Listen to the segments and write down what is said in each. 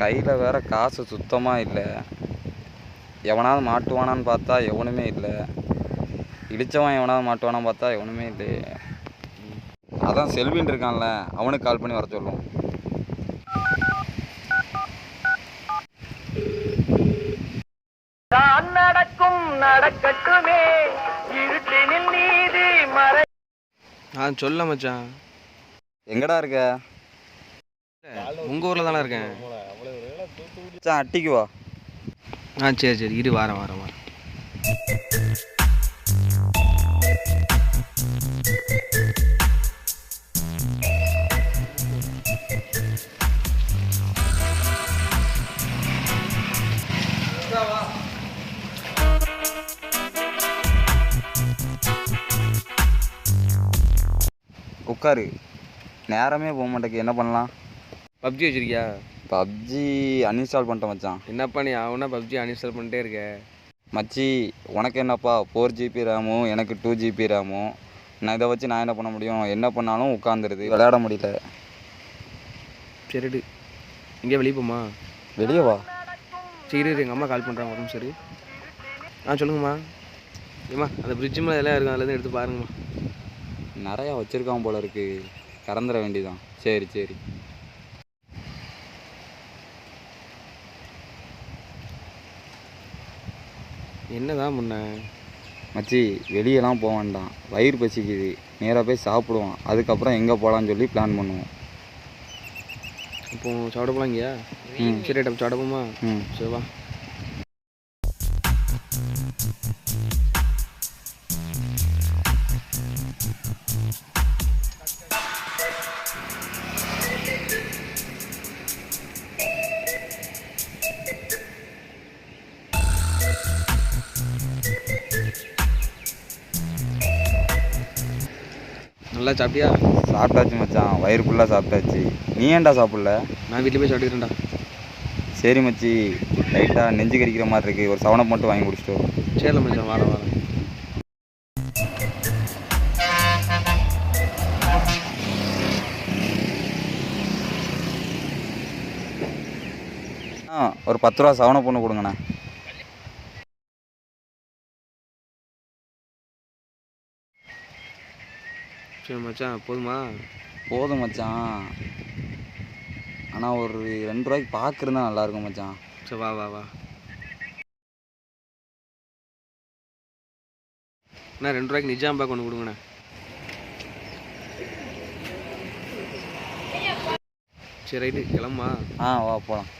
கையில் வேற காசு சுத்தமாக இல்லை. எவனாவது மாட்டுவானான்னு பார்த்தா எவனுமே இல்லை. இடித்தவன் எவனாவது மாட்டுவானான்னு பார்த்தா எவனுமே இல்லை. அதான் செல்வின் இருக்கான்ல அவனுக்கு கால் பண்ணி வர சொல்லுவோம். நடக்கும் நடக்கட்டுமே. இருட்டினில் நீதி மறை ஆ சொல்ல மச்சான். எங்கடா இருக்க? உங்கள் ஊரில் தானே இருக்கேன். மச்சான் அட்டிக்கு வா. ஆ சரி சரி. இரு வாரம் வாரம் வாரம் உட்காரு. நேரமே போக மாட்டேக்கு என்ன பண்ணலாம்? பப்ஜி வச்சிருக்கியா? பப்ஜி அன்இன்ஸ்டால் பண்ணிட்டேன் மச்சான். என்னப்பா நீ அவனா பப்ஜி அன்இன்ஸ்டால் பண்ணிட்டே இருக்க? மச்சி உனக்கு என்னப்பா? ஃபோர் ஜிபி ரேமும் எனக்கு டூ ஜிபி ரேமும் நான் இதை வச்சு நான் என்ன பண்ண முடியும்? என்ன பண்ணாலும் உட்காந்துருது விளையாட முடியல. சரிடு. எங்கேயா வெளியே போமா வெளியே வா. சரி எங்கள் அம்மா கால் பண்ணுறாங்க வரும் சரி ஆ சொல்லுங்கம்மா. ஏம்மா அந்த பிரிட்ஜ் மேலே எல்லாம் இருக்கும். அதுலேருந்து எடுத்து பாருங்கம்மா. நிறையா வச்சுருக்கான் போல இருக்கு. கறந்துட வேண்டியதான் சரி சரி. என்னதான் முன்ன? மச்சி வெளியெல்லாம் போக வேண்டாம். வயிறு பசிக்குது. நேராக போய் சாப்பிடுவோம். அதுக்கப்புறம் எங்கே போகலான்னு சொல்லி பிளான் பண்ணுவோம். இப்போ சாப்பிட போலாங்கயா? ம். சரி ரைட் அப்போ சாப்பிட போமா? ம். சரி வா. நல்லா சாப்பிட்டியா? சாப்பிட்டாச்சு மச்சான். வயிறு ஃபுல்லாக சாப்பிட்டாச்சு. நீ ஏன்டா சாப்பிடல? நான் வீட்டில் போய் சாப்பிட்டுக்கிறேன்டா. சரி மச்சி. லைட்டாக நெஞ்சு கறிக்கிற மாதிரி இருக்கு. ஒரு சவனப் மட்டும் வாங்கி குடிச்சிட்டு. சரில மச்சான் வாரம் வாரம் ஒரு பத்து ரூபா சவனப் பொண்ணு கொடுங்கண்ணே. சரி மச்சான் போதுமா? போதும் மச்சான். ஆனால் ஒரு ரெண்டு ரூபாய்க்கு பார்க்குறதா நல்லாயிருக்கும் மச்சான். சரி வா வா வா. அண்ணா ரெண்டு ரூபாய்க்கு நிஜாம் பேக் ஒன்று கொடுங்கண்ணே. சரி ரைட்டு கிளம்பா ஆ வா போகலாம்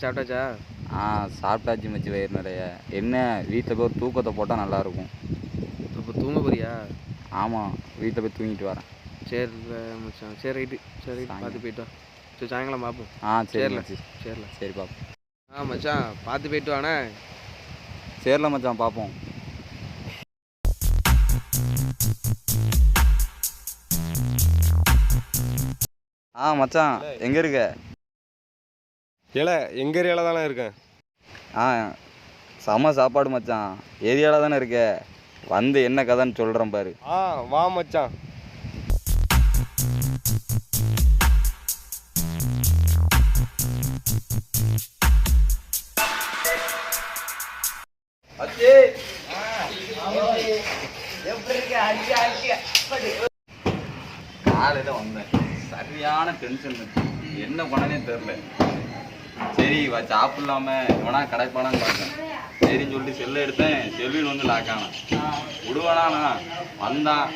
சாப்பிட்டாச்சா? ஆ சாப்பிட்டாச்சு மச்சி வயிறு நிறைய. என்ன வீட்டில் போய் தூக்கத்தை போட்டால் நல்லாயிருக்கும். இப்போ தூங்க போறியா? ஆமாம் வீட்டில் போய் தூங்கிட்டு வரேன். சரி மச்சான். சரி ரைட்டு. சரி ரைட்டு. பார்த்து போயிட்டு வா. சரி சாயங்காலம் பார்ப்போம். ஆ சரி சரில. சரில சரி பார்ப்போம். ஆ மச்சான். பார்த்து போயிட்டு வாண்ணே. சரில மச்சான் பார்ப்போம். ஆ மச்சான். எங்கே இருக்க? ஏல எங்கள் ஏரியாவில் தானே இருக்கேன் ஆ செம சாப்பாடு மச்சான். ஏரியாவில் தானே இருக்க. வந்து என்ன கதைன்னு சொல்கிறேன் பாரு. ஆ வா மச்சான். காலையில் வந்தேன். சரியான டென்ஷன் என்ன பண்ணனே தெரில சரி வா சாப்பிடலாம. இவனா கடைப்பானான்னு பார்த்தேன் சரின்னு சொல்லிட்டு செல்லை எடுத்தேன். செல்வின் வந்து லாக்கானான். விடுவானா வந்தான்.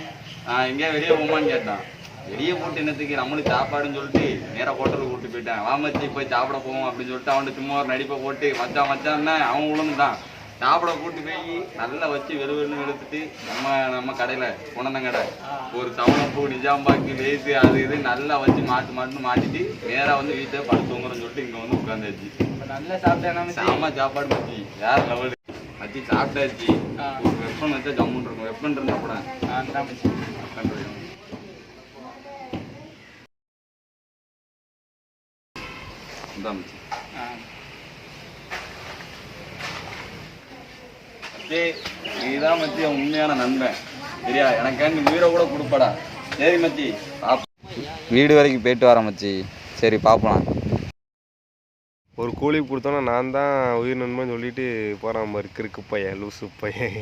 நான் எங்கேயா வெளியே போமான்னு கேட்டான். வெளியே போட்டு என்னத்துக்கு? நம்மளுக்கு சாப்பாடுன்னு சொல்லிட்டு நேராக ஹோட்டலுக்கு கூப்பிட்டு போயிட்டேன். வாமச்சி போய் சாப்பிட போவோம் அப்படின்னு சொல்லிட்டு அவன்கிட்ட சும்மா ஒரு நடிப்பை போட்டு மச்சான் மச்சான் அவன் உளுந்துட்டான். சாப்பிட கூட்டு போய் நல்லா வச்சு வெறு வெறுன்னு எடுத்துட்டு நம்ம நம்ம கடையில் குணந்த கடை ஒரு சவனப்பூ நிஜாம்பாக்கு லேசு அது இது நல்லா வச்சு மாட்டு மாட்டுன்னு மாட்டிட்டு நேராக வந்து வீட்டை படுத்துங்கிறன்னு சொல்லிட்டு இங்கே வந்து உட்காந்தாச்சு நல்லா சாப்பிட்டேன் சாமா சாப்பாடு மச்சி. வேற லெவலு மச்சி சாப்பிட்டாச்சு. ஒரு வெப்பன் வச்சா ஜம்முன் இருக்கும். வெப்பன் இருந்தா கூட. தான் மச்சி. வெப்பன் இருக்கும் இதான் மச்சி ஆ மச்சி அவன் உண்மையான நண்பன். சரியா? எனக்காண்டி உயிரை கூட கொடுப்படா. சரி மச்சி வீடு வரைக்கும் போயிட்டு வரேன் மச்சி. சரி பார்ப்போம் ஒரு கூலி கொடுத்தோன்னா நான் தான் உயிர் நண்பன் சொல்லிட்டு போகிறான் மாதிரி கிறுக்கு பையன் லூசு பையன்.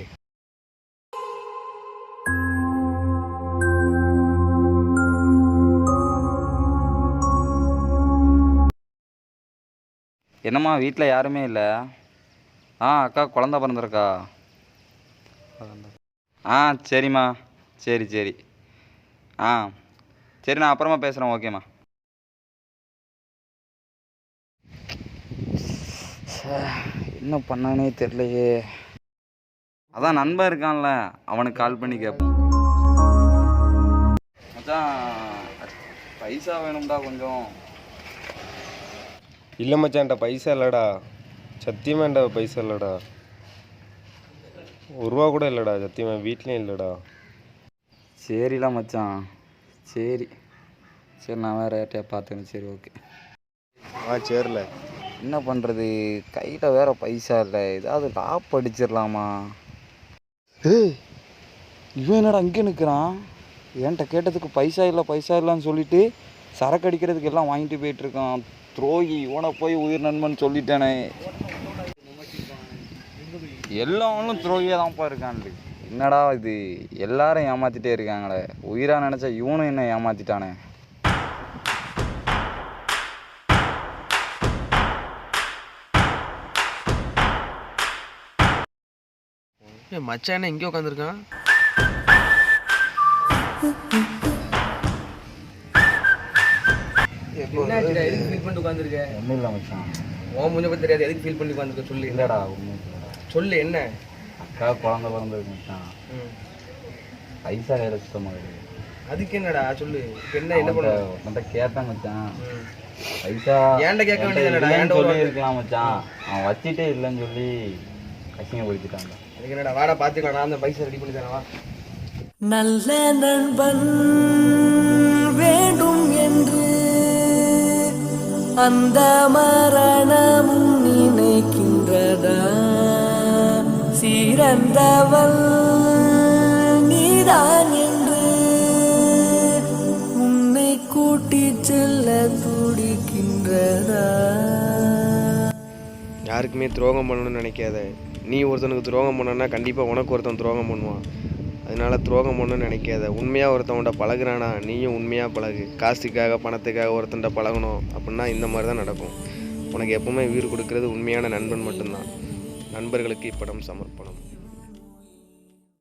என்னம்மா வீட்டில் யாருமே இல்லை? ஆ அக்கா குழந்த பிறந்திருக்கா? ஆ சரிம்மா. சரி சரி. ஆ சரி நான் அப்புறமா பேசுகிறேன் ஓகேம்மா. என்ன பண்ணானே தெரிலையே அதான் நண்பன் இருக்கான்ல அவனுக்கு கால் பண்ணி கேட்போம் மச்சான் பைசா வேணும்டா கொஞ்சம். இல்லை மச்சான்ட்ட பைசா இல்லைடா. சத்தியமாண்டா பைசா இல்லைடா. ஒரு ரூபா கூட இல்லைடா சத்தியமாக வீட்லேயும் இல்லைடா. சரிடா மச்சான். சரி. சரி நான் வேறு யார்ட்டையா பார்த்துக்கிறேன் சரி ஓகே ஆ சரில. என்ன பண்ணுறது கையில் வேற பைசா இல்லை. ஏதாவது லாப் அடிச்சிடலாமா? ஏய் இவன் என்னடா அங்கே நிற்கிறான் என்கிட்ட கேட்டதுக்கு பைசா இல்லை பைசா இல்லைன்னு சொல்லிட்டு சரக்கு அடிக்கிறதுக்கு எல்லாம் வாங்கிட்டு போயிட்டு இருக்கான். துரோகி இவனை போய் உயிர் நண்பன் சொல்லிட்டேனே. எல்லாரும் துரோகியாக தான்ப்பா இருக்கான்டு. என்னடா இது? எல்லாரும் ஏமாத்திட்டே இருக்காங்களே. உயிரா நினச்சா இவனும் என்ன ஏமாத்திட்டானே? ஏய் மச்சான் என்ன இங்கே உட்காந்துருக்கான் எதுக்கு ஃபீல் பண்ணிட்டு உட்காந்துருக்க ஒன்றும் இல்லை மச்சான். உன் முன்ன பத்தி தெரியாது. எதுக்கு ஃபீல் பண்ணி உட்காந்துருக்க சொல்லு. இல்லைடா ஒன்றும் இல்லைடா சொல்லு என்ன? அக்கா குழந்த பிறந்திருக்கு மச்சான் ம். பைசா கையில் சுத்தமாக கிடையாது அதுக்கு என்னடா? சொல்லு. என்ன என்ன பண்ண உன்கிட்ட கேட்டேன் மச்சான். பைசா ஏன்ட்ட கேட்க ஏன்ட்ட ஒரு சொல்லி இருக்கலாம் மச்சான். அவன் வச்சிட்டே இல்லைன்னு சொல்லி அசிங்கப்படுத்திட்டான்டா அதுக்கு என்னடா? வாடா பார்த்துக்கலாம் நான் அந்த பைசா ரெடி பண்ணி தரேன் வா. நல்ல நண்பன் வேண்டும் என்று அந்த மரணமும் நினைக்கின்றதா? சிறந்தவள் நீதான் என்று உன்னை கூட்டிச் செல்ல துடிக்கின்றதா? யாருக்குமே துரோகம் பண்ணணும்னு நினைக்காத. நீ ஒருத்தனுக்கு துரோகம் பண்ணனா கண்டிப்பாக உனக்கு ஒருத்தன் துரோகம் பண்ணுவான். அதனால துரோகம் பண்ணணும்னு நினைக்காத. உண்மையாக ஒருத்தவன்கிட்ட பழகுறானா? நீயும் உண்மையாக பழகு. காசுக்காக பணத்துக்காக ஒருத்தன்ட்ட பழகணும் அப்படின்னா இந்த மாதிரி தான் நடக்கும். உனக்கு எப்பவுமே உயிர் கொடுக்கறது உண்மையான நண்பன் மட்டும்தான். நண்பர்களுக்கு இப்படம் சமர்ப்பணம்.